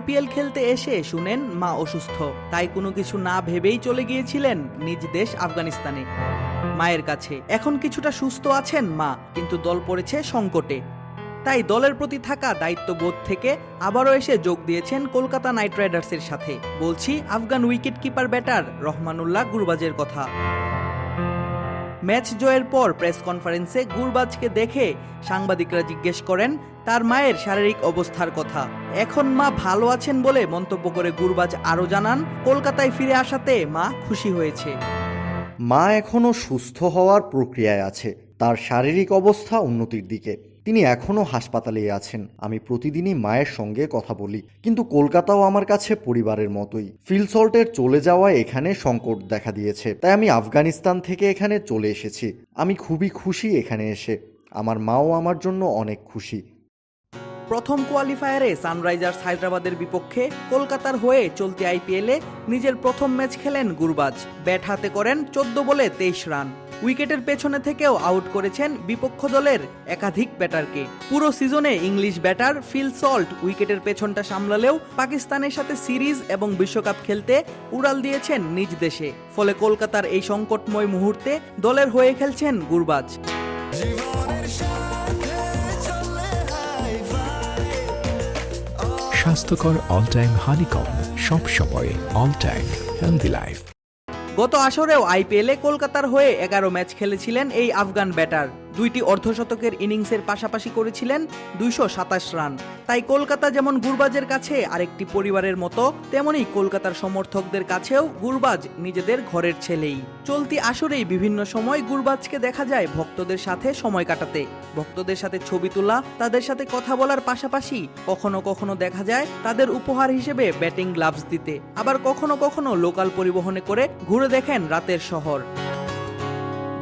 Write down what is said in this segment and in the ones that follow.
IPL খেলতে এসে শুনেন মা অসুস্থ। তাই কোনো কিছু না ভেবেই চলে গিয়েছিলেন নিজ দেশ আফগানিস্তানে। মায়ের কাছে, এখন কিছুটা সুস্থ আছেন মা, কিন্তু দল পড়েছে সংকটে। তাই দলের প্রতি থাকা দায়িত্ববোধ থেকে আবারও এসে যোগ দিয়েছেন কলকাতা নাইট রাইডার্সের সাথে। বলছি, Afghan wicket keeper batter Rahmanullah গুরবাজের কথা। ম্যাচ জয়ের পর প্রেস কনফারেন্সে গুরবাজকে দেখে সাংবাদিকরা জিজ্ঞেস করেন, তার মায়ের শারীরিক অবস্থার কথা। এখন মা ভালো আছেন বলে মন্তব্য করে গুরবাজ আরও জানান, কলকাতায় ফিরে আসাতে মা খুশি হয়েছে। মা এখনও সুস্থ হওয়ার প্রক্রিয়ায় আছে। তার শারীরিক অবস্থা উন্নতির দিকে। তিনি এখনও হাসপাতালেই আছেন। আমি প্রতিদিনই মায়ের সঙ্গে কথা বলি। কিন্তু কলকাতাও আমার কাছে পরিবারের মতোই। ফিলসল্টের চলে যাওয়ায় এখানে সংকট দেখা দিয়েছে। তাই আমি আফগানিস্তান থেকে এখানে চলে এসেছি। আমি খুবই খুশি এখানে এসে। আমার মাও আমার জন্য অনেক খুশি। প্রথম কোয়ালিফায়ারে সানরাইজার্স হায়দ্রাবাদের বিপক্ষে কলকাতার হয়ে চলতি আইপিএলে নিজের প্রথম ম্যাচ খেলেন গুরবাজ। ব্যাট হাতে করেন চোদ্দ বলে তেইশ রান। উইকেটের পেছনে থেকেও আউট করেছেন বিপক্ষ দলের একাধিক ব্যাটারকে। পুরো সিজনে ইংলিশ ব্যাটার ফিল সল্ট উইকেটের পেছনটা সামলালেও পাকিস্তানের সাথে সিরিজ এবং বিশ্বকাপ খেলতে উড়াল দিয়েছেন নিজ দেশে। ফলে কলকাতার এই সংকটময় মুহূর্তে দলের হয়ে খেলছেন গুরবাজ। স্বাস্থ্যকর অল টাইম হানিকম সব সময় অল টাইম হেলদি লাইফ গত আসরেও আইপিএলে কলকাতার হয়ে এগারো ম্যাচ খেলেছিলেন এই আফগান ব্যাটার। দুইটি অর্ধশতকের ইনিংসের পাশাপাশি করেছিলেন দুইশো সাতাশ রান। তাই কলকাতা যেমন গুরবাজের কাছে আরেকটি পরিবারের মতো তেমনি কলকাতার সমর্থকদের কাছেও গুরবাজ নিজেদের ঘরের ছেলেই। চলতি আসরেই বিভিন্ন সময় গুরবাজকে দেখা যায় ভক্তদের সাথে সময় কাটাতে। ভক্তদের সাথে ছবি তোলা, তাদের সাথে কথা বলার পাশাপাশি কখনো কখনো দেখা যায় তাদের উপহার হিসেবে ব্যাটিং গ্লাভস দিতে। আবার কখনো কখনো লোকাল পরিবহনে করে ঘুরে দেখেন রাতের শহর।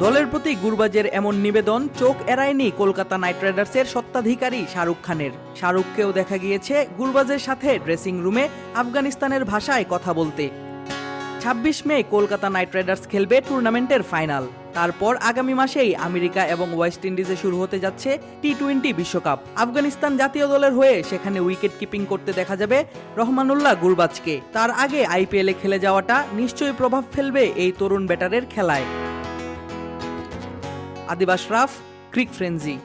দলের প্রতি গুরবাজের এমন নিবেদন চোখ এড়ায়নি কলকাতা নাইট রাইডার্সের সত্ত্বাধিকারী শাহরুখ খানের। শাহরুখকেও দেখা গিয়েছে গুরবাজের সাথে ড্রেসিং রুমে আফগানিস্তানের ভাষায় কথা বলতে। ছাব্বিশ মে কলকাতা নাইট রাইডার্স খেলবে টুর্নামেন্টের ফাইনাল। তারপর আগামী মাসেই আমেরিকা এবং ওয়েস্ট ইন্ডিজে শুরু হতে যাচ্ছে টি টোয়েন্টি বিশ্বকাপ। আফগানিস্তান জাতীয় দলের হয়ে সেখানে উইকেট কিপিং করতে দেখা যাবে রহমানুল্লাহ গুরবাজকে। তার আগে আইপিএলে খেলে যাওয়াটা নিশ্চয়ই প্রভাব ফেলবে এই তরুণ ব্যাটারের খেলায়। আদিবাস আশরাফ ক্রিক ফ্রেঞ্জি